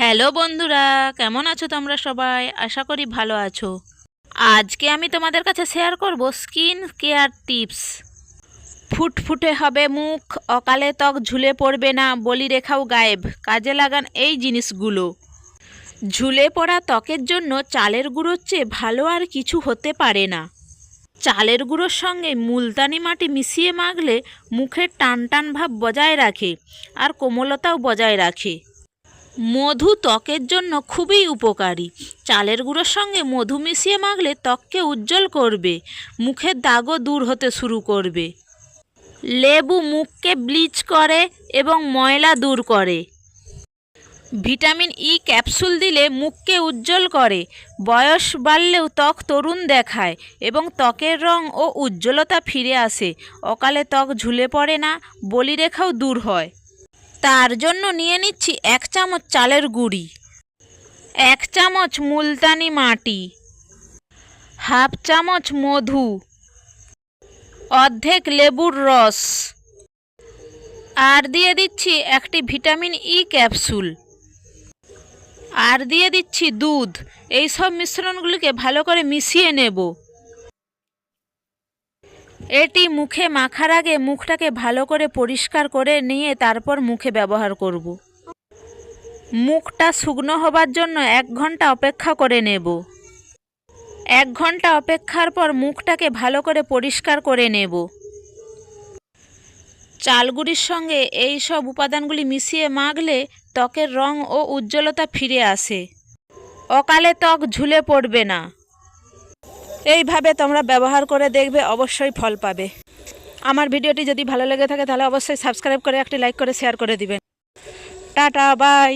Hello বন্ধুরা, কেমন আছো তোমরা সবাই? আশা করি ভালো আছো। আজকে আমি তোমাদের কাছে শেয়ার করব স্কিন কেয়ার টিপস ফুটফুটে হবে মুখ, অকালে ত্বক ঝুলে পড়বে না, বলি রেখাও গায়েব, কাজে লাগান এই জিনিসগুলো। ঝুলে পড়া ত্বকের জন্য চালের গুঁড়োর চেয়ে ভালো আর কিছু হতে পারে না। চালের গুঁড়োর সঙ্গে মুলতানি মাটি মিশিয়ে মাখলে মুখের টান টান ভাব বজায় রাখে, আর কোমলতাও বজায় রাখে। মধু ত্বকের জন্য খুবই উপকারী। চালের গুঁড়োর সঙ্গে মধু মিশিয়ে মাখলে ত্বককে উজ্জ্বল করবে, মুখের দাগও দূর হতে শুরু করবে। লেবু মুখকে ব্লিচ করে এবং ময়লা দূর করে। ভিটামিন ই ক্যাপসুল দিলে মুখকে উজ্জ্বল করে, বয়স বাড়লেও ত্বক তরুণ দেখায় এবং ত্বকের রং ও উজ্জ্বলতা ফিরে আসে। অকালে ত্বক ঝুলে পড়ে না, বলিরেখাও দূর হয়। তার জন্য নিয়ে নিচ্ছি এক চামচ চালের গুঁড়ি, এক চামচ মুলতানি মাটি, হাফ চামচ মধু, অর্ধেক লেবুর রস, আর দিয়ে দিচ্ছি একটি ভিটামিন ই ক্যাপসুল, আর দিয়ে দিচ্ছি দুধ। এই সব মিশ্রণগুলিকে ভালো করে মিশিয়ে নেব। এটি মুখে মাখার আগে মুখটাকে ভালো করে পরিষ্কার করে নিয়ে তারপর মুখে ব্যবহার করব। মুখটা শুকনো হবার জন্য এক ঘণ্টা অপেক্ষা করে নেব। এক ঘণ্টা অপেক্ষার পর মুখটাকে ভালো করে পরিষ্কার করে নেব। চালগুড়ির সঙ্গে এই সব উপাদানগুলি মিশিয়ে মাখলে ত্বকের রং ও উজ্জ্বলতা ফিরে আসে। অকালে ত্বক ঝুলে পড়বে না। এইভাবে তোমরা ব্যবহার করে দেখবে, অবশ্যই ফল পাবে। আমার ভিডিওটি যদি ভালো লেগে থাকে, তাহলে অবশ্যই সাবস্ক্রাইব করে একটি লাইক করে শেয়ার করে দিবেন। Tata, bye.